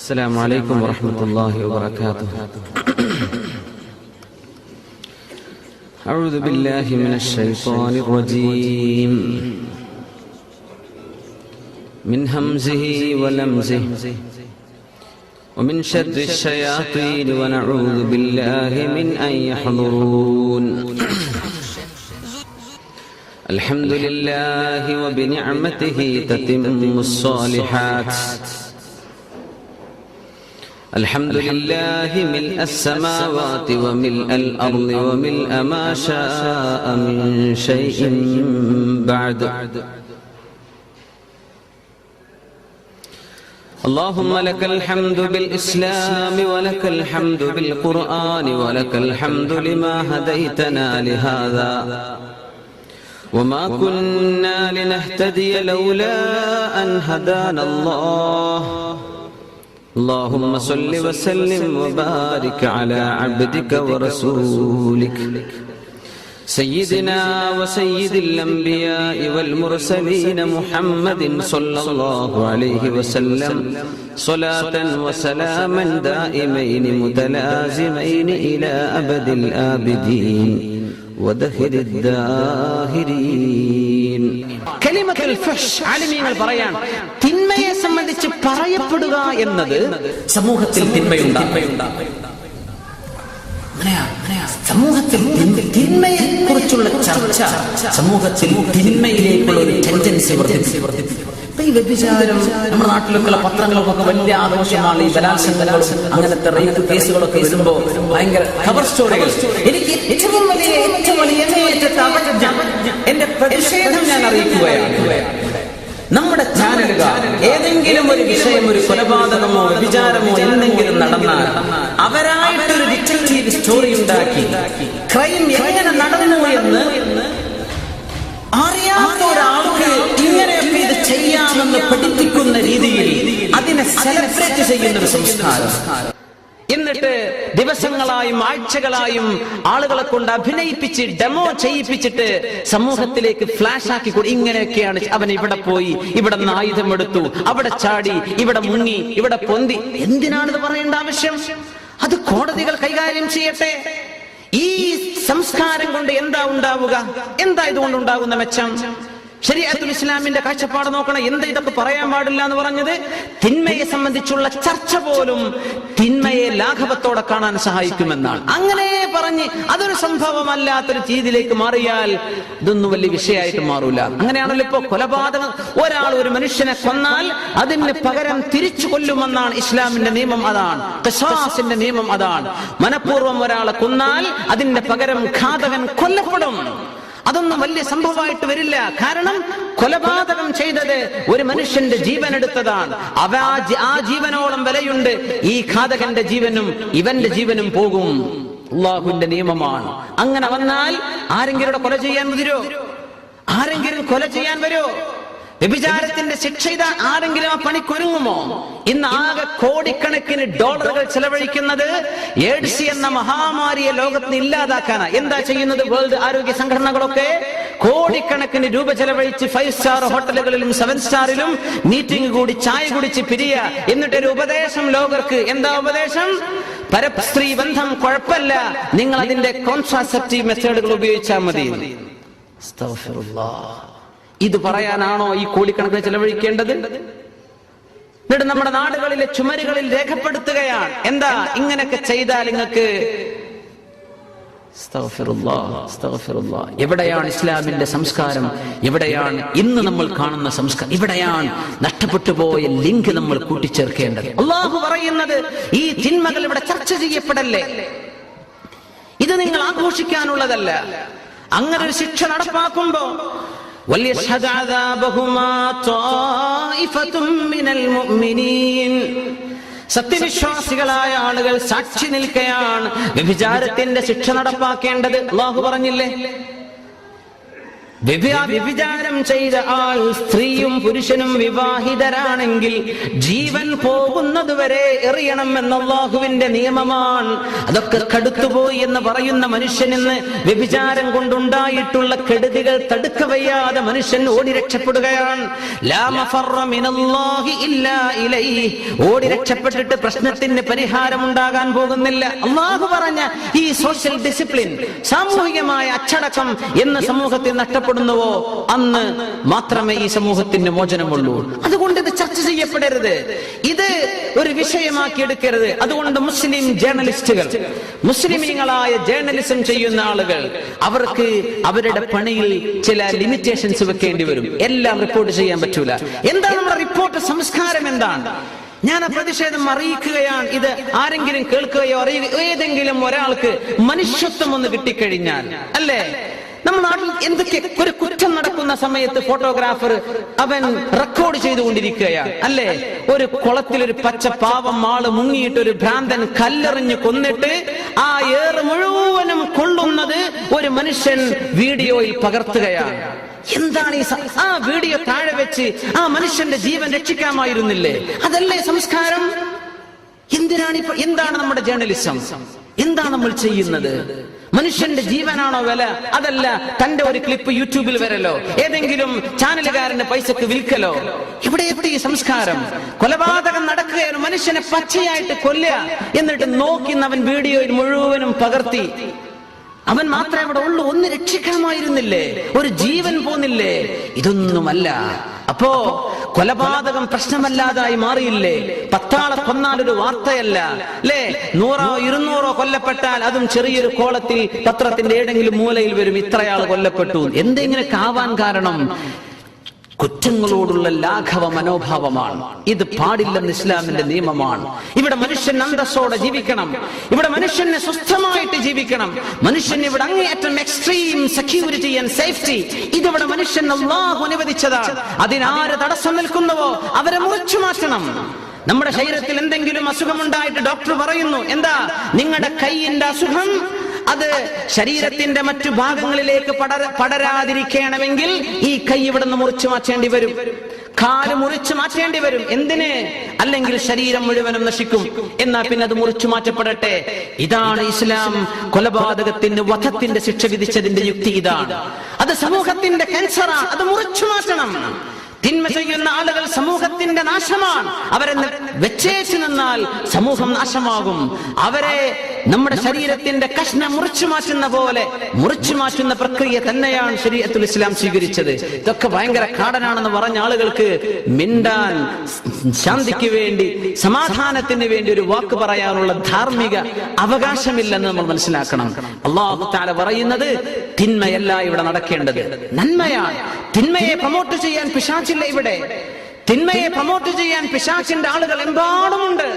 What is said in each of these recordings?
السلام عليكم ورحمة الله وبركاته. أعوذ بالله من الشيطان الرجيم. من همزه ولمزه. ومن شر الشياطين ونعوذ بالله من أن يحضرون. الحمد لله وبنعمته تتم الصالحات. الحمد لله ملء السماوات وملء الأرض وملء ما شاء من شيء بعد. اللهم لك الحمد بالإسلام ولك الحمد بالقرآن ولك الحمد لما هديتنا لهذا. وما كنا لنهتدي لولا أن هدانا الله. اللهم صل وسلم وبارك على عبدك ورسولك. سيدنا وسيد الأنبياء والمرسلين محمد صلى الله عليه وسلم. صلاة وسلاما دائمين متلازمين إلى أبد الآبدين ودهر الداهرين. كلمة الفحش علمي البريان؟ പറയപ്പെടുക എന്നത് സമൂഹത്തിൽ തിന്മയുണ്ടാകും സമൂഹത്തിൽ തിന്മ- തിന്മയെ കുറിച്ചുള്ള ചർച്ച സമൂഹത്തിൽ തിന്മയിലേക്കുള്ള ഒരു ടെൻഡൻസി വർദ്ധിപ്പിക്കും. ഈ വ്യഭിചാരം നമ്മുടെ നാട്ടിലൊക്കെയുള്ള പത്രങ്ങൾക്കൊക്കെ വലിയ ആഘോഷമാണ് ഈ ബലാത്സംഗങ്ങളും അങ്ങനത്തെ റേപ്പ് കേസുകളൊക്കെ വരുമ്പോ ഭയങ്കര കവർ സ്റ്റോറികൾ എനിക്ക് ഏറ്റവും വലിയ ഏറ്റവും വലിയ എന്റെ പ്രതിഷേധം ഞാൻ അറിയിക്കുകയാണ്. നമ്മുടെ ചാനലുകാർ ഏതെങ്കിലും ഒരു വിഷയം ഒരു കൊലപാതകമോ വിചാരമോ എന്തെങ്കിലും നടന്നാൽ അവരായിട്ടൊരു ഡിറ്റക്റ്റീവ് സ്റ്റോറി ഉണ്ടാക്കി. ക്രൈം എങ്ങനെ നടന്നു എന്ന് അറിയാത്ത ഒരാൾക്ക് ഇങ്ങനെയൊക്കെ ഇത് ചെയ്യാമെന്ന് പഠിപ്പിക്കുന്ന രീതിയിൽ അതിനെ സെലിബ്രേറ്റ് ചെയ്യുന്ന ഒരു സംസ്കാരം. ദിവസങ്ങളായും ആഴ്ചകളായും ആളുകളെ കൊണ്ട് അഭിനയിപ്പിച്ച് ഡെമോ ചെയ്യിപ്പിച്ചിട്ട് സമൂഹത്തിലേക്ക് ഫ്ലാഷ് ആക്കി കൊടു ഇങ്ങനെയൊക്കെയാണ് അവൻ ഇവിടെ പോയി ഇവിടെ നിന്ന് ആയുധം എടുത്തു അവിടെ ചാടി ഇവിടെ മുങ്ങി ഇവിടെ പൊന്തി. എന്തിനാണിത് പറയേണ്ട ആവശ്യം? അത് കോടതികൾ കൈകാര്യം ചെയ്യട്ടെ. ഈ സംസ്കാരം കൊണ്ട് എന്താ ഉണ്ടാവുക? എന്താ ഇതുകൊണ്ട് ഉണ്ടാകുന്ന മെച്ചം? ശരിയാത്തുൽ ഇസ്ലാമിന്റെ കാഴ്ചപ്പാട് നോക്കണം എന്ത് ഇതൊക്കെ പറയാൻ പാടില്ല എന്ന് പറഞ്ഞത് തിന്മയെ സംബന്ധിച്ചുള്ള ചർച്ച പോലും തിന്മയെ ലാഘവത്തോടെ കാണാൻ സഹായിക്കുമെന്നാണ്. അങ്ങനെ പറഞ്ഞ് അതൊരു സംഭവമല്ലാത്തൊരു രീതിയിലേക്ക് മാറിയാൽ ഇതൊന്നും വലിയ വിഷയമായിട്ട് മാറൂല. അങ്ങനെയാണല്ലോ ഇപ്പോ കൊലപാതകം ഒരാൾ ഒരു മനുഷ്യനെ കൊന്നാൽ അതിന് പകരം തിരിച്ചു കൊല്ലുമെന്നാണ് ഇസ്ലാമിന്റെ നിയമം അതാണ്. ഖിസാസിന്റെ നിയമം അതാണ്. മനഃപൂർവം ഒരാളെ കൊന്നാൽ അതിന്റെ പകരം ഘാതകൻ കൊല്ലപ്പെടും. അതൊന്നും വലിയ സംഭവമായിട്ട് വരില്ല. കാരണം കൊലപാതകം ചെയ്തത് ഒരു മനുഷ്യന്റെ ജീവൻ എടുത്തതാണ്. അവ ആ ജീവനോളം വിലയുണ്ട്. ഈ ഘാതകന്റെ ജീവനും ഇവന്റെ ജീവനും പോകും. അള്ളാഹുവിന്റെ നിയമമാണ്. അങ്ങനെ വന്നാൽ ആരെങ്കിലും കൊല ചെയ്യാൻ വരോ? ആരെങ്കിലും കൊല ചെയ്യാൻ വരോ? വ്യഭിചാരത്തിന്റെ ശിക്ഷ ഇത് ആരെങ്കിലും ആ പണിക്കൊരുങ്ങുമോ ഇന്ന് ആകെ കോടിക്കണക്കിന് ഡോളറുകൾ ചെലവഴിക്കുന്നത് എയ്ഡ്സ് എന്ന മഹാമാരിയെ ലോകത്തിന് ഇല്ലാതാക്കാനാ. എന്താ ചെയ്യുന്നത് വേൾഡ് ആരോഗ്യ സംഘടനകളൊക്കെ? കോടിക്കണക്കിന് രൂപ ചെലവഴിച്ച് ഫൈവ് സ്റ്റാർ ഹോട്ടലുകളിലും സെവൻ സ്റ്റാറിലും മീറ്റിംഗ് കൂടി ചായ കുടിച്ച് പിരിയ. എന്നിട്ടൊരു ഉപദേശം ലോകർക്ക്. എന്താ ഉപദേശം? പരസ്ത്രീ ബന്ധം കുഴപ്പമില്ല. നിങ്ങൾ അതിന്റെ കോൺട്രാസെപ്റ്റീവ് മെത്തേഡുകൾ ഉപയോഗിച്ചാൽ മതി. ഇത് പറയാനാണോ ഈ കോടിക്കണക്കിന് ചെലവഴിക്കേണ്ടത്? എന്നിട്ട് നമ്മുടെ നാടുകളിലെ ചുമരുകളിൽ രേഖപ്പെടുത്തുകയാണ്. എന്താ? ഇങ്ങനെയൊക്കെ ചെയ്താൽ നിങ്ങൾക്ക്. എവിടെയാണ് ഇസ്ലാമിന്റെ സംസ്കാരം? എവിടെയാണ് ഇന്ന് നമ്മൾ കാണുന്ന സംസ്കാരം? ഇവിടെയാണ് നഷ്ടപ്പെട്ടു പോയ ലിങ്ക് നമ്മൾ കൂട്ടിച്ചേർക്കേണ്ടത്? അള്ളാഹു പറയുന്നത് ഈ തിന്മകൾ ഇവിടെ ചർച്ച ചെയ്യപ്പെടല്ലേ? ഇത് നിങ്ങൾ ആഘോഷിക്കാനുള്ളതല്ല. അങ്ങനെ ഒരു ശിക്ഷ നടപ്പാക്കുമ്പോ وليشهد عذابهما طائفة من المؤمنين സത്യവിശ്വാസികളായ ആളുകൾ സാക്ഷി നിൽക്കുകയാണ് വ്യഭിചാരത്തിന്റെ ശിക്ഷ നടപ്പാക്കേണ്ടത് അള്ളാഹു പറഞ്ഞില്ലേ വ്യഭി- വ്യഭിചാരം ചെയ്ത ആൾ സ്ത്രീയും പുരുഷനും വിവാഹിതരാണെങ്കിൽ ജീവൻ പോകുന്നതുവരെ എറിയണം എന്ന അള്ളാഹുവിന്റെ നിയമമാണ്. അതൊക്കെ കടുത്തുപോയി എന്ന് പറയുന്ന മനുഷ്യനിന്ന് വ്യഭിചാരം കൊണ്ടുണ്ടായിട്ടുള്ള കെടുതികൾ തടുക്കവയ്യാതെ മനുഷ്യൻ ഓടി രക്ഷപ്പെടുകയാണ്. ഓടി രക്ഷപ്പെട്ടിട്ട് പ്രശ്നത്തിന് പരിഹാരം ഉണ്ടാകാൻ പോകുന്നില്ല. അള്ളാഹു പറഞ്ഞ ഈ സോഷ്യൽ ഡിസിപ്ലിൻ സാമൂഹികമായ അച്ചടക്കം എന്ന സമൂഹത്തിൽ നഷ്ടപ്പെടുന്നുവോ അന്ന് മാത്രമേ ഈ സമൂഹത്തിന് മോചനമുള്ളൂ. അതുകൊണ്ട് ഇത് ചർച്ച ചെയ്യപ്പെടരുത്. ഇത് ഒരു വിഷയമാക്കി എടുക്കരുത്. അതുകൊണ്ട് മുസ്ലിം ജേർണലിസ്റ്റുകൾ മുസ്ലിമീങ്ങളായ ജേർണലിസം ചെയ്യുന്ന ആളുകൾ അവർക്ക് അവരുടെ പണിയിൽ ചില ലിമിറ്റേഷൻസ് വെക്കേണ്ടി വരും. എല്ലാം റിപ്പോർട്ട് ചെയ്യാൻ പറ്റൂല. എന്താണ് നമ്മുടെ റിപ്പോർട്ട്? സംസ്കാരം എന്താണ്? ഞാൻ ആ പ്രതിഷേധം അറിയിക്കുകയാണ്. ഇത് ആരെങ്കിലും കേൾക്കുകയോ അറിയുകയോ ഏതെങ്കിലും ഒരാൾക്ക് മനുഷ്യത്വം ഒന്ന് കിട്ടിക്കഴിഞ്ഞാൽ അല്ലേ? നമ്മുടെ നാട്ടിൽ എന്തൊക്കെ ഒരു കുറ്റം നടക്കുന്ന സമയത്ത് ഫോട്ടോഗ്രാഫർ അവൻ റെക്കോർഡ് ചെയ്തുകൊണ്ടിരിക്കുകയാണ്. അല്ലേ? ഒരു കുളത്തിൽ ഒരു പച്ച പാവം ആൾ മുങ്ങിയിട്ട് ഒരു ഭ്രാന്തൻ കല്ലെറിഞ്ഞ് കൊന്നിട്ട് ആ ഏറ് മുഴുവനും കൊള്ളുന്നത് ഒരു മനുഷ്യൻ വീഡിയോയിൽ പകർത്തുകയാണ്. എന്താണ് ഈ ആ വീഡിയോ താഴെ വെച്ച് ആ മനുഷ്യന്റെ ജീവൻ രക്ഷിക്കാമായിരുന്നില്ലേ? അതല്ലേ സംസ്കാരം? എന്തിനാണ് എന്താണ് നമ്മുടെ ജേർണലിസം എന്താണ് നമ്മൾ ചെയ്യുന്നത്? മനുഷ്യന്റെ ജീവനാണോ വില? അതല്ല തന്റെ ഒരു ക്ലിപ്പ് യൂട്യൂബിൽ വരലോ? ഏതെങ്കിലും ചാനലുകാരന്റെ പൈസക്ക് വിൽക്കലോ? ഇവിടെ എത്തി ഈ സംസ്കാരം. കൊലപാതകം നടക്കുകയാണ്. മനുഷ്യനെ പച്ചയായിട്ട് കൊല്ലുക. എന്നിട്ട് നോക്കി അവൻ വീഡിയോയിൽ മുഴുവനും പകർത്തി. അവൻ മാത്രമേ അവിടെ ഉള്ളൂ. ഒന്ന് രക്ഷിക്കണമായിരുന്നില്ലേ? ഒരു ജീവൻ പോന്നില്ലേ? ഇതൊന്നുമല്ല. അപ്പോ കൊലപാതകം പ്രശ്നമല്ലാതായി മാറിയില്ലേ? പത്താളെ കൊന്നാൽ ഒരു വാർത്തയല്ല. അല്ലേ നൂറോ ഇരുന്നൂറോ കൊല്ലപ്പെട്ടാൽ അതും ചെറിയൊരു കോളത്തിൽ പത്രത്തിന്റെ ഏതെങ്കിലും മൂലയിൽ വരും. ഇത്രയാൾ കൊല്ലപ്പെട്ടു. എന്തെങ്കിലും കാവാൻ കാരണം കുറ്റങ്ങളോടുള്ള ലാഘവ മനോഭാവമാണ്. ഇത് പാടില്ലെന്ന് ഇസ്ലാമിന്റെ നിയമമാണ്. ഇവിടെ മനുഷ്യൻ അന്തസ്സോടെ ജീവിക്കണം. ഇവിടെ മനുഷ്യനെ സ്വസ്ഥമായിട്ട് ജീവിക്കണം. മനുഷ്യൻ ഇവിടെ അങ്ങേയറ്റം എക്സ്ട്രീം സെക്യൂരിറ്റി ആൻഡ് സേഫ്റ്റി ഇതിവിടെ മനുഷ്യൻ അള്ളാഹു അനുവദിച്ചതാണ്. അതിനാര് തടസ്സം നിൽക്കുന്നുവോ അവരെ മുറിച്ചു മാറ്റണം. നമ്മുടെ ശരീരത്തിൽ എന്തെങ്കിലും അസുഖമുണ്ടായിട്ട് ഡോക്ടർ പറയുന്നു എന്താ? നിങ്ങളുടെ കൈയിന്റെ അസുഖം അത് ശരീരത്തിന്റെ മറ്റു ഭാഗങ്ങളിലേക്ക് പടര പടരാതിരിക്കണമെങ്കിൽ ഈ കൈ ഇവിടെ നിന്ന് മുറിച്ചു മാറ്റേണ്ടി വരും. കാൽ മുറിച്ചു മാറ്റേണ്ടി വരും. എന്തിന്? അല്ലെങ്കിൽ ശരീരം മുഴുവനും നശിക്കും. എന്നാ പിന്നെ അത് മുറിച്ചു മാറ്റപ്പെടട്ടെ. ഇതാണ് ഇസ്ലാം. കൊലപാതകത്തിന് വധത്തിന്റെ ശിക്ഷ വിധിച്ചതിന്റെ യുക്തി ഇതാണ് അത് സമൂഹത്തിന്റെ കാൻസറാണ് അത് മുറിച്ചു മാറ്റണം. തിന്മ ചെയ്യുന്ന ആളുകൾ സമൂഹത്തിന്റെ നാശമാണ്. അവരെ വെച്ചേച്ചു നിന്നാൽ സമൂഹം നാശമാകും. അവരെ നമ്മുടെ ശരീരത്തിന്റെ കഷ്ണം മുറിച്ചു മാറ്റുന്ന പോലെ മുറിച്ചു മാറ്റുന്ന പ്രക്രിയ തന്നെയാണ് ശരീരത്തുൽ ഇസ്ലാം സ്വീകരിച്ചത്. ഇതൊക്കെ ഭയങ്കര കാടനാണെന്ന് പറഞ്ഞ ആളുകൾക്ക് മിണ്ടാൻ ശാന്തിക്ക് വേണ്ടി സമാധാനത്തിന് വേണ്ടി ഒരു വാക്ക് പറയാനുള്ള ധാർമ്മിക അവകാശമില്ലെന്ന് നമ്മൾ മനസ്സിലാക്കണം. അള്ളാഹു താല പറയുന്നത് തിന്മയല്ല ഇവിടെ നടക്കേണ്ടത്. നന്മയാണ്. തിന്മയെ പ്രൊമോട്ട് ചെയ്യാൻ പിശാച്ചില്ല ഇവിടെ. തിന്മയെ പ്രൊമോട്ട് ചെയ്യാൻ പിശാച്ചിന്റെ ആളുകൾ എമ്പാടുമുണ്ട്.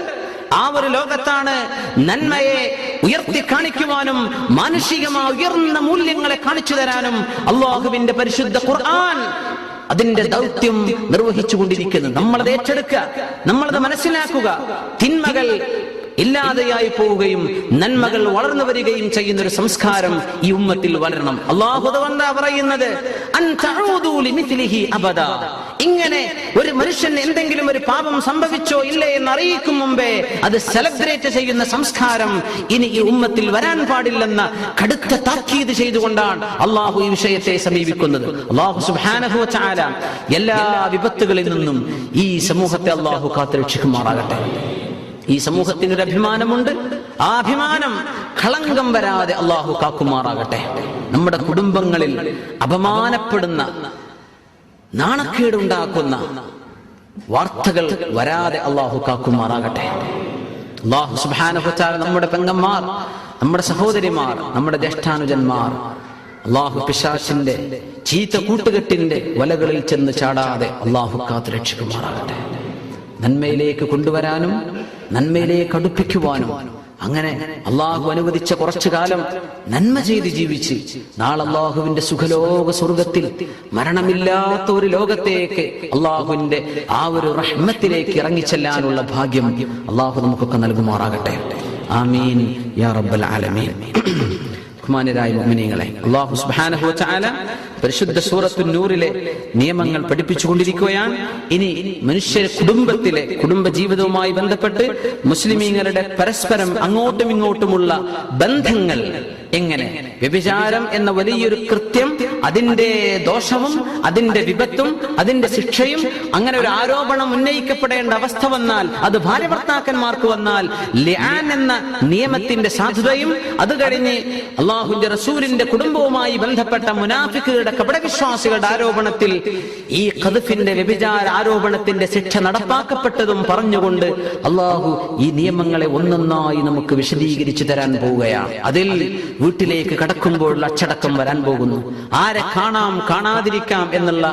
ആ ഒരു ലോകത്താണ് നന്മയെ ഉയർത്തി കാണിക്കുവാനും മാനുഷികമായ ഉയർന്ന മൂല്യങ്ങളെ കാണിച്ചു തരാനും അള്ളാഹുവിന്റെ പരിശുദ്ധ ഖുർആൻ അതിന്റെ ദൗത്യം നിർവഹിച്ചു കൊണ്ടിരിക്കുന്നു നമ്മളത് ഏറ്റെടുക്കുക നമ്മളത് മനസ്സിലാക്കുക. തിന്മകൾ ഇല്ലാതെയായി പോവുകയും നന്മകൾ വളർന്നു വരികയും ചെയ്യുന്ന ഒരു സംസ്കാരം ഈ ഉമ്മത്തിൽ വളരണം അള്ളാഹു എന്താ പറയുന്നത്. ഇങ്ങനെ ഒരു മനുഷ്യൻ എന്തെങ്കിലും ഒരു പാപം സംഭവിച്ചോ ഇല്ലേ എന്ന് അറിയിക്കും മുമ്പേ അത് സെലിബ്രേറ്റ് ചെയ്യുന്ന സംസ്കാരം ഇനി ഈ ഉമ്മത്തിൽ വരാൻ പാടില്ലെന്ന കടുത്ത താക്കീത് ചെയ്തുകൊണ്ടാണ് അള്ളാഹു ഈ വിഷയത്തെ സമീപിക്കുന്നത്. അള്ളാഹു വതആല എല്ലാ വിപത്തുകളിൽ നിന്നും ഈ സമൂഹത്തെ അള്ളാഹു കാത്തുരക്ഷിക്കുമാറാകട്ടെ. ഈ സമൂഹത്തിന് ഒരു അഭിമാനമുണ്ട്. ആ അഭിമാനം കളങ്കം വരാതെ അള്ളാഹു കാക്കുമാറാകട്ടെ. നമ്മുടെ കുടുംബങ്ങളിൽ അപമാനപ്പെടുന്ന നാണക്കേടുണ്ടാക്കുന്ന വാർത്തകൾ വരാതെ അള്ളാഹു കാക്കുമാറാകട്ടെ. അള്ളാഹു സുബാനുഭച്ചാൽ നമ്മുടെ പെങ്ങന്മാർ നമ്മുടെ സഹോദരിമാർ നമ്മുടെ ജ്യേഷ്ഠാനുജന്മാർ അള്ളാഹു പിശാസിന്റെ ചീത്ത കൂട്ടുകെട്ടിന്റെ വലകളിൽ ചെന്ന് ചാടാതെ അള്ളാഹു കാത്തു രക്ഷിക്കുമാറാകട്ടെ നന്മയിലേക്ക് കൊണ്ടുവരാനും നന്മയിലേക്ക് അടുപ്പിക്കുവാനും അങ്ങനെ അള്ളാഹു അനുവദിച്ച കുറച്ചു കാലം നന്മ ചെയ്ത് ജീവിച്ച് നാളെ അള്ളാഹുവിന്റെ സുഖലോക സ്വർഗത്തിൽ മരണമില്ലാത്ത ഒരു ലോകത്തേക്ക് അള്ളാഹുവിന്റെ ആ ഒരു റഹ്മത്തിലേക്ക് ഇറങ്ങിച്ചെല്ലാനുള്ള ഭാഗ്യം അള്ളാഹു നമുക്കൊക്കെ നൽകുമാറാകട്ടെ. ആമീൻ. യാ റബ്ബൽ ആലമീൻ. ബഹുമാനരായ മുഅ്മിനീങ്ങളെ അല്ലാഹു സുബ്ഹാനഹു വതആല പരിശുദ്ധ സൂറത്തുൻ നൂറിലെ നിയമങ്ങൾ പഠിപ്പിച്ചുകൊണ്ടിരിക്കുകയാണ്. ഇനി മനുഷ്യ കുടുംബത്തിലെ കുടുംബ ജീവിതവുമായി ബന്ധപ്പെട്ട് മുസ്ലിമീങ്ങളുടെ പരസ്പരം അങ്ങോട്ടും ഇങ്ങോട്ടുമുള്ള ബന്ധങ്ങൾ എങ്ങനെ? വ്യഭിചാരം എന്ന വലിയൊരു കൃത്യം അതിന്റെ ദോഷവും അതിന്റെ വിപത്തും അതിന്റെ ശിക്ഷയും അങ്ങനെ ഒരു ആരോപണം ഉന്നയിക്കപ്പെടേണ്ട അവസ്ഥ വന്നാൽ അത് ഭാര്യ ഭർത്താക്കന്മാർക്ക് വന്നാൽ ലിയാൻ എന്ന നിയമത്തിന്റെ സാധുതയും അത് കഴിഞ്ഞ് അള്ളാഹുന്റെ റസൂലിന്റെ കുടുംബവുമായി ബന്ധപ്പെട്ട മുനാഫിക്കുകളുടെ കപടവിശ്വാസികളുടെ ആരോപണത്തിൽ ഈ കതുഫിന്റെ വ്യഭിചാര ആരോപണത്തിന്റെ ശിക്ഷ നടപ്പാക്കപ്പെട്ടതും പറഞ്ഞുകൊണ്ട് അള്ളാഹു ഈ നിയമങ്ങളെ ഒന്നൊന്നായി നമുക്ക് വിശദീകരിച്ചു തരാൻ പോവുകയാണ്. അതിൽ വീട്ടിലേക്ക് കടക്കുമ്പോൾ അച്ചടക്കം വരാൻ പോകുന്നു. ആരെ കാണാം കാണാതിരിക്കാം എന്നുള്ള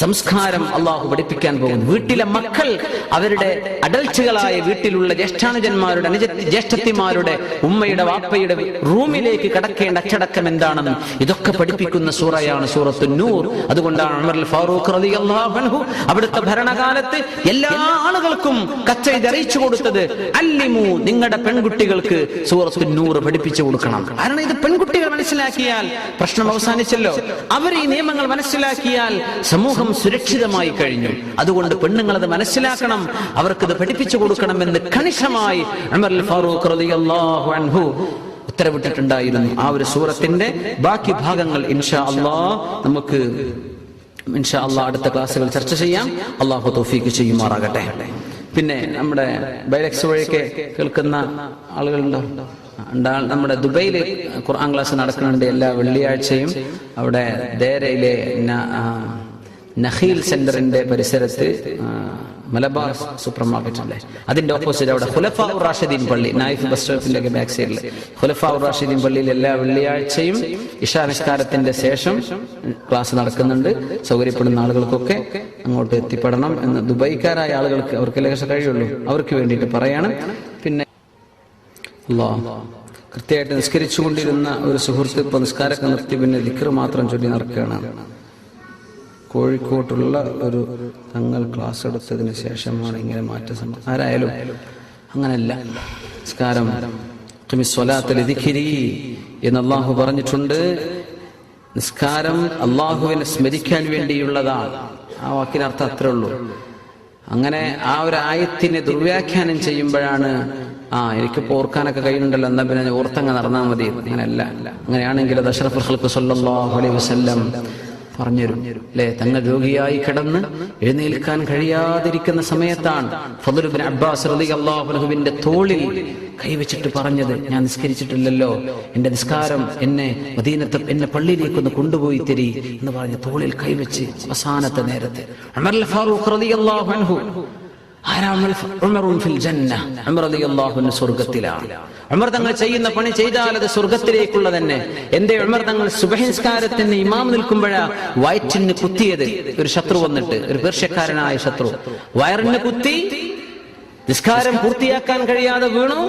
സംസ്കാരം അള്ളാഹു പഠിപ്പിക്കാൻ പോകുന്നു. വീട്ടിലെ മക്കൾ അവരുടെ അടൽച്ചുകളായ വീട്ടിലുള്ള ജ്യേഷ്ഠാനുജന്മാരുടെ ജ്യേഷ്ഠത്തിമാരുടെ ഉമ്മയുടെ വാപ്പയുടെ റൂമിലേക്ക് കടക്കേണ്ട അച്ചടക്കം എന്താണെന്ന് ഇതൊക്കെ പഠിപ്പിക്കുന്ന സൂറയാണ് സൂറത്തു നൂർ. അതുകൊണ്ടാണ് അൽ ഫാറൂഖ് റളിയല്ലാഹു അവിടുത്തെ ഭരണകാലത്ത് എല്ലാ ആളുകൾക്കും കച്ചെയ്ത് അറിയിച്ചു കൊടുത്തത് അല്ലിമു നിങ്ങളുടെ പെൺകുട്ടികൾക്ക് സൂറത്തു നൂർ പഠിപ്പിച്ചു കൊടുക്കണം. കാരണം ഇത് പെൺകുട്ടികൾ മനസ്സിലാക്കിയാൽ പ്രശ്നം അവസാനിച്ചല്ലോ. അവർ ഈ നിയമങ്ങൾ മനസ്സിലാക്കിയാൽ സമൂഹം സുരക്ഷിതമായി കഴിഞ്ഞു. അതുകൊണ്ട് പെണ്ണുങ്ങൾ അത് മനസ്സിലാക്കണം ഇത് പഠിപ്പിച്ചു കൊടുക്കണമെന്ന് ഉമർ അൽ ഫാറൂഖ് അൻഹു ഉത്തരവിട്ടിട്ടുണ്ടായിരുന്നു. ആ ഒരു സൂറത്തിന്റെ ബാക്കി ഭാഗങ്ങൾ ഇൻഷാ അള്ളാ നമുക്ക് ഇൻഷാ അള്ളാ അടുത്ത ക്ലാസ്സുകൾ ചർച്ച ചെയ്യാം. അള്ളാഹു തോഫീക്ക് ചെയ്യുമാറാകട്ടെ. പിന്നെ നമ്മുടെ ബൈലക്സ് വഴിയൊക്കെ കേൾക്കുന്ന ആളുകളുണ്ടോ? നമ്മുടെ ദുബൈയിൽ ഖുർആൻ ക്ലാസ് നടക്കുന്നുണ്ട് എല്ലാ വെള്ളിയാഴ്ചയും. അവിടെ ദേരയിലെ ന- ആ, നഖീൽ സെന്ററിന്റെ പരിസരത്ത് മലബാർ സൂപ്പർ മാർക്കറ്റ് അല്ലേ അതിന്റെ ഓപ്പോസിറ്റ് അവിടെ ഹുലഫാ റാഷിദീൻ പള്ളി നായിഫ് ബസ് സ്റ്റോപ്പിന്റെ ഒക്കെ ബാക്ക് സൈഡിൽ ഹുലഫാ റാഷിദീൻ പള്ളിയിൽ എല്ലാ വെള്ളിയാഴ്ചയും ഇഷാനിഷ്കാരത്തിന്റെ ശേഷം ക്ലാസ് നടക്കുന്നുണ്ട്. സൗകര്യപ്പെടുന്ന ആളുകൾക്കൊക്കെ അങ്ങോട്ട് എത്തിപ്പെടണം എന്ന് ദുബൈക്കാരായ ആളുകൾക്ക് അവർക്ക് ലക്ഷം കഴിയുള്ളൂ? അവർക്ക് വേണ്ടിയിട്ട് പറയാണ്. പിന്നെ അല്ലാ കൃത്യമായിട്ട് നിസ്കരിച്ചുകൊണ്ടിരുന്ന ഒരു സുഹൃത്ത് ഇപ്പൊ നിസ്കാരമൊക്കെ നിർത്തി പിന്നെ ദിക്കർ മാത്രം ചൊല്ലി നടക്കുകയാണ്. കോഴിക്കോട്ടുള്ള ഒരു തങ്ങൾ ക്ലാസ് എടുത്തതിന് ശേഷമാണ് ഇങ്ങനെ മാറ്റം സംഭവം. ആരായാലും അങ്ങനല്ല. നമസ്കാരം എന്ന് അള്ളാഹു പറഞ്ഞിട്ടുണ്ട്. നിസ്കാരം അള്ളാഹുവിനെ സ്മരിക്കാൻ വേണ്ടിയുള്ളതാണ്. ആ വാക്കിന് അർത്ഥം അത്രേ ഉള്ളൂ. അങ്ങനെ ആ ഒരു ആയത്തിനെ ദുർവ്യാഖ്യാനം ചെയ്യുമ്പോഴാണ് ആ എനിക്ക് ഓർക്കാനൊക്കെ കഴിയുന്നുണ്ടല്ലോ എന്നാ പിന്നെ ഓർത്തങ്ങ് നടന്നാൽ മതി. അങ്ങനെയല്ല അങ്ങനെയാണെങ്കിൽ ദശറഫ് അലൈഹി വസല്ലം പറഞ്ഞുതരും. അല്ലെ തങ്ങൾ രോഗിയായി കിടന്ന് എഴുന്നേൽക്കാൻ കഴിയാതിരിക്കുന്ന സമയത്താണ് ഫതുലുബിൻ അബ്ബാസ് റളിയല്ലാഹുവിന്റെ തോളിൽ കൈവച്ചിട്ട് പറഞ്ഞത്. ഞാൻ നിസ്കരിച്ചിട്ടില്ലല്ലോ. എന്റെ നിസ്കാരം എന്നെ മദീനത്ത് എന്നെ പള്ളിയിലേക്കൊന്ന് കൊണ്ടുപോയി തരി എന്ന് പറഞ്ഞ് തോളിൽ കൈവച്ച് അവസാനത്തെ നേരത്തെ. ഫാറൂഖ് ആരാ ഉമർ തങ്ങൾ ചെയ്യുന്ന പണി ചെയ്താൽ അത് സ്വർഗത്തിലേക്കുള്ള തന്നെ എന്റെ ഉമർ തങ്ങൾ സുബഹിസ്കാരത്തിന് ഇമാം നിൽക്കുമ്പോഴാ വയറ്റിന് കുത്തിയത്? ഒരു ശത്രു വന്നിട്ട് ഒരു പേർഷ്യക്കാരനായ ശത്രു. വയറിന് കുത്തി നിസ്കാരം പൂർത്തിയാക്കാൻ കഴിയാതെ വീണു.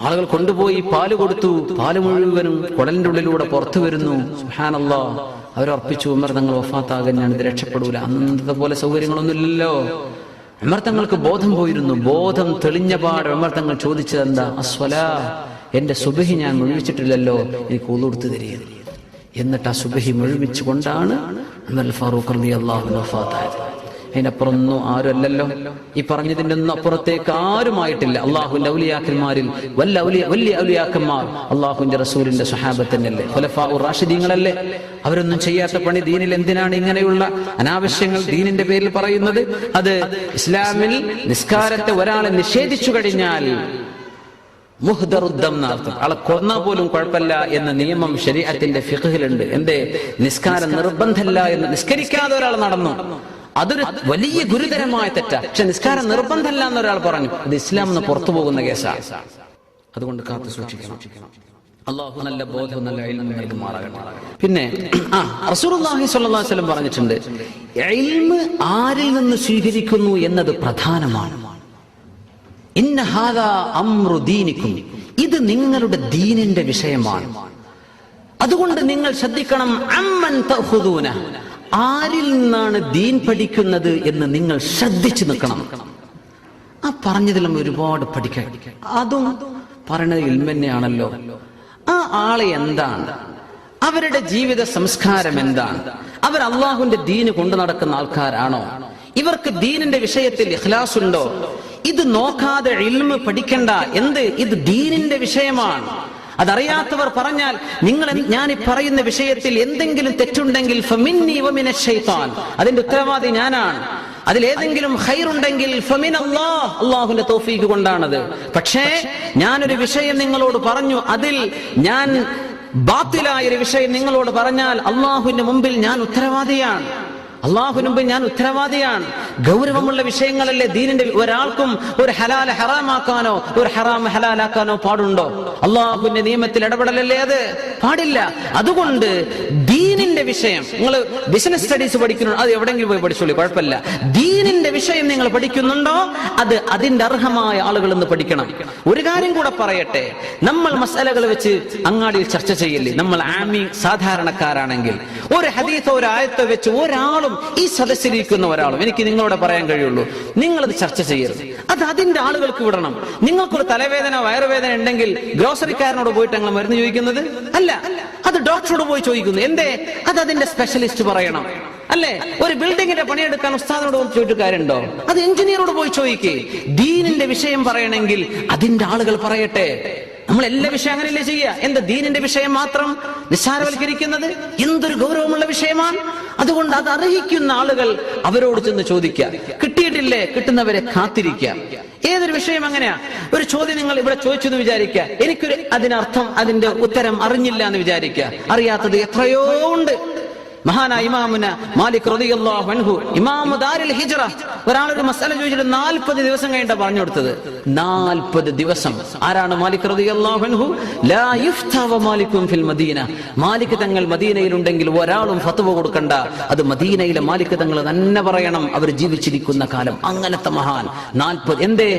ആളുകൾ കൊണ്ടുപോയി പാൽ കൊടുത്തു. പാൽ മുഴുവനും കുടലിന്റെ ഉള്ളിലൂടെ പുറത്തു വരുന്നു. സുഹാനല്ലോ അവരർപ്പിച്ചു ഉമർ തങ്ങൾ വഫാത്താകാൻ ഞാനിത് രക്ഷപ്പെടൂല. അന്നത്തെ പോലെ സൗകര്യങ്ങളൊന്നുമില്ലല്ലോ. ഉമർ തങ്ങൾക്ക് ബോധം പോയിരുന്നു. ബോധം തെളിഞ്ഞ പാട് ഉമർ തങ്ങൾ ചോദിച്ചത് എന്താ അസ്വല എന്റെ സുബഹി ഞാൻ മുഴുവിച്ചിട്ടില്ലല്ലോ എനിക്ക് ഉള്ളെടുത്ത് തരികയാണ്. എന്നിട്ട് ആ സുബഹി മുഴുവിച്ചുകൊണ്ടാണ് അമൽ ഫാറൂഖ് അള്ളാഹു വഫാത്തായത്. അതിനപ്പുറമൊന്നും ആരും അല്ലല്ലോ ഈ പറഞ്ഞതിന്റെ ഒന്നും അപ്പുറത്തേക്ക് ആരുമായിട്ടില്ല. അള്ളാഹുന്റെ ഔലിയാക്കന്മാരിൽ വല്ല വലിയ ഔലിയാക്കന്മാർ. അള്ളാഹുന്റെ റസൂലിന്റെ സഹാബത്തിനല്ലേ റാഷിദീങ്ങളല്ലേ? അവരൊന്നും ചെയ്യാത്ത പണി ദീനിൽ എന്തിനാണ് ഇങ്ങനെയുള്ള അനാവശ്യങ്ങൾ ദീനിന്റെ പേരിൽ പറയുന്നത്? അത് ഇസ്ലാമിൽ നിസ്കാരത്തെ ഒരാളെ നിഷേധിച്ചു കഴിഞ്ഞാൽ മുഹ്ദറുദ്ധം എന്നർത്ഥം ആളെ കൊന്നാ പോലും കുഴപ്പമില്ല എന്ന നിയമം ശരീരത്തിന്റെ ഫിഖിലുണ്ട്. എന്തേ? നിസ്കാരം നിർബന്ധമല്ല എന്ന് നിസ്കരിക്കാതെ ഒരാൾ നടന്നു. അതൊരു വലിയ ഗുരുതരമായ തെറ്റാ. പക്ഷെ നിസ്കാരം നിർബന്ധമല്ല എന്ന് ഒരാൾ പറഞ്ഞു. അത് ഇസ്ലാം എന്ന് പുറത്തു പോകുന്ന കേസാ. അതുകൊണ്ട് കാത്തു സൂക്ഷിക്കണം. അള്ളാഹു നല്ല ബോധം നല്ല പിന്നെ ആ പറഞ്ഞിട്ടുണ്ട് ആരിൽ നിന്ന് സ്വീകരിക്കുന്നു എന്നത് പ്രധാനമാണ്. ഇത് നിങ്ങളുടെ ദീനിന്റെ വിഷയമാണ്. അതുകൊണ്ട് നിങ്ങൾ ശ്രദ്ധിക്കണം അമ്മൻ തഹുദൂന ആരിൽ നിന്നാണ് ദീൻ പഠിക്കുന്നത് എന്ന് നിങ്ങൾ ശ്രദ്ധിച്ചു നിൽക്കണം. ആ പറഞ്ഞതിലും ഒരുപാട് പഠിക്കാൻ. അതും പറയണത് ഇൽമന്നെയാണല്ലോ. ആ ആളെ എന്താണ്? അവരുടെ ജീവിത സംസ്കാരം എന്താണ്? അവർ അള്ളാഹുവിന്റെ ദീന് കൊണ്ടു നടക്കുന്ന ആൾക്കാരാണോ? ഇവർക്ക് ദീനിന്റെ വിഷയത്തിൽ ഇഖ്ലാസ് ഉണ്ടോ ഇത് നോക്കാതെ ഇൽമ് പഠിക്കണ്ട. എന്ത്? ഇത് ദീനിന്റെ വിഷയമാണ്. അതറിയാത്തവർ പറഞ്ഞാൽ നിങ്ങൾ ഞാൻ ഈ പറയുന്ന വിഷയത്തിൽ എന്തെങ്കിലും തെറ്റുണ്ടെങ്കിൽ അതിന്റെ ഉത്തരവാദി ഞാനാണ്. അതിലേതെങ്കിലും ഹൈറുണ്ടെങ്കിൽ അള്ളാഹുവിന്റെ തോഫീക്ക് കൊണ്ടാണത്. പക്ഷേ ഞാനൊരു വിഷയം നിങ്ങളോട് പറഞ്ഞു. അതിൽ ഞാൻ ബാത്തിലായ ഒരു വിഷയം നിങ്ങളോട് പറഞ്ഞാൽ അള്ളാഹുവിന്റെ മുമ്പിൽ ഞാൻ ഉത്തരവാദിയാണ്. അള്ളാഹുവിന് മുമ്പിൽ ഞാൻ ഉത്തരവാദിയാണ്. ഗൗരവമുള്ള വിഷയങ്ങളല്ലേ ദീനിന്റെ ഒരാൾക്കും ഒരു ഹലാല ഹറാമാക്കാനോ ഒരു ഹറാം ഹലാലാക്കാനോ പാടുണ്ടോ? അള്ളാഹുവിന്റെ നിയമത്തിൽ ഇടപെടലല്ലേ അത്? പാടില്ല. അതുകൊണ്ട് ദീനിന്റെ വിഷയം. നിങ്ങൾ ബിസിനസ് സ്റ്റഡീസ് പഠിക്കുന്നു അത് എവിടെങ്കിലും പോയി പഠിച്ചോളൂ കുഴപ്പമില്ല. ദീനിന്റെ വിഷയം നിങ്ങൾ പഠിക്കുന്നുണ്ടോ? അത് അതിന്റെ അർഹമായ ആളുകൾ എന്ന് പഠിക്കണം. ഒരു കാര്യം കൂടെ പറയട്ടെ. നമ്മൾ മസാലകൾ വെച്ച് അങ്ങാടിയിൽ ചർച്ച ചെയ്യല്ലേ? നമ്മൾ ആമി സാധാരണക്കാരാണെങ്കിൽ. ഒരു ഹദീസോ ഒരു ആയത്തോ വെച്ച് ഒരാളും ഈ സദസ്സിലിരിക്കുന്ന ഒരാളും. എനിക്ക് നിങ്ങളോട് പറയാൻ കഴിയുള്ളൂ. നിങ്ങളത് ചർച്ച ചെയ്യരുത്. അത് അതിന്റെ ആളുകൾക്ക് വിടണം. നിങ്ങൾക്കൊരു തലവേദന വയറുവേദന ഉണ്ടെങ്കിൽ ഗ്രോസറിക്കാരനോട് പോയിട്ട് ഞങ്ങൾ മരുന്ന് ചോദിക്കുന്നത്? അല്ല. അത് ഡോക്ടറോട് പോയി ചോദിക്കുന്നു. എന്തേ? അത് അതിന്റെ സ്പെഷ്യലിസ്റ്റ് പറയണം. അല്ലേ? ഒരു ബിൽഡിങ്ങിന്റെ പണിയെടുക്കാൻ ഉസ്താദിനോട് കാര്യമുണ്ടോ? അത് എഞ്ചിനീയറോട് പോയി ചോദിക്കേ. ദീനിന്റെ വിഷയം പറയണമെങ്കിൽ അതിന്റെ ആളുകൾ പറയട്ടെ. നമ്മൾ എല്ലാ വിഷയം അങ്ങനെയല്ലേ ചെയ്യുക? എന്താ ദീനിന്റെ വിഷയം മാത്രം നിസ്സാരവൽക്കരിക്കുന്നത്? എന്തൊരു ഗൗരവമുള്ള വിഷയമാണ്. അതുകൊണ്ട് അത് അർഹിക്കുന്ന ആളുകൾ അവരോട് ചെന്ന് ചോദിക്കുക. കിട്ടിയിട്ടില്ലേ? കിട്ടുന്നവരെ കാത്തിരിക്കുക. ഏതൊരു വിഷയം അങ്ങനെയാ? ഒരു ചോദ്യം നിങ്ങൾ ഇവിടെ ചോദിച്ചു എന്ന് വിചാരിക്കുക. എനിക്കൊരു അതിനർത്ഥം അതിന്റെ ഉത്തരം അറിഞ്ഞില്ല എന്ന് വിചാരിക്കുക. അറിയാത്തത് എത്രയോ ഉണ്ട്. മഹാനായ ഇമാമുന മാലിക് റളിയല്ലാഹു ഇമാമു ദാരിൽ ഹിജ്റ. ഒരാളൊരു മസാല ചോദിച്ചിട്ട് നാൽപ്പത് ദിവസം കഴിഞ്ഞിട്ട് പറഞ്ഞു കൊടുത്തത്. നാൽപ്പത് ദിവസം. ആരാണ് മാലിക് റളിയല്ലാഹു ലാ യുഫ്ത വ മാലിക്കും ഫിൽ മദീന. മാലിക് തങ്ങൾ മദീനയിലുണ്ടെങ്കിൽ ഒരാളും ഫത്വ കൊടുക്കണ്ട. അത് മദീനയിലെ മാലിക് തങ്ങൾ തന്നെ പറയണം. അവർ ജീവിച്ചിരിക്കുന്ന കാലം അങ്ങനത്തെ മഹാൻ. നാൽപ്പത് എന്തേ?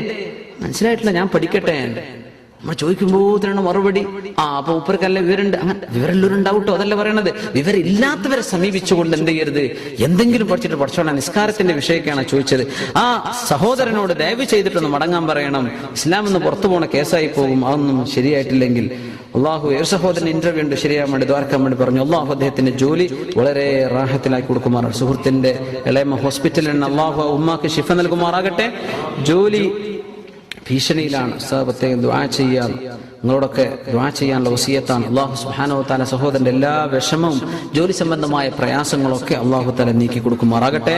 മനസ്സിലായിട്ടില്ല ഞാൻ പഠിക്കട്ടെ. നമ്മൾ ചോദിക്കുമ്പോഴാണ് മറുപടി. ആ അപ്പൊ ഉപ്പർക്കല്ല വിവരമുണ്ട് അങ്ങനെ വിവരമുള്ളവരുണ്ടാവട്ടോ? അതല്ല പറയണത്? വിവരമില്ലാത്തവരെ സമീപിച്ചുകൊണ്ട് എന്ത് ചെയ്യരുത്? എന്തെങ്കിലും പഠിച്ചിട്ട് പഠിച്ചോളാം നിസ്കാരത്തിന്റെ വിഷയൊക്കെയാണ് ചോദിച്ചത്. ആ സഹോദരനോട് ദയവ് ചെയ്തിട്ടൊന്ന് മടങ്ങാൻ പറയണം. ഇസ്ലാം എന്ന് പുറത്തു പോണ കേസായി പോകും. അതൊന്നും ശരിയായിട്ടില്ലെങ്കിൽ. അള്ളാഹു ഒരു സഹോദരൻ ഇന്റർവ്യൂ ഉണ്ട്. ശരിയാൻ വേണ്ടി ദ്വാരക്കാൻ വേണ്ടി പറഞ്ഞു. അള്ളാഹു അദ്ദേഹത്തിന്റെ ജോലി വളരെ റാഹത്തിലാക്കി കൊടുക്കുമാറാണ്. സുഹൃത്തിന്റെ ഇളയമ ഹോസ്പിറ്റലിൽ അള്ളാഹു ഉമ്മാക്ക് ശിഫ നൽകുമാറാകട്ടെ. ജോലി ഭീഷണിയിലാണ് പ്രത്യേകം ദ്വാ ചെയ്യാൻ നിങ്ങളോടൊക്കെ ദ്വാ ചെയ്യാനുള്ള വസീയത്താണ്. അള്ളാഹു സുഹാനോ താല സഹോദരന്റെ എല്ലാ വിഷമവും ജോലി സംബന്ധമായ പ്രയാസങ്ങളൊക്കെ അള്ളാഹു താല നീക്കി കൊടുക്കുമാറാകട്ടെ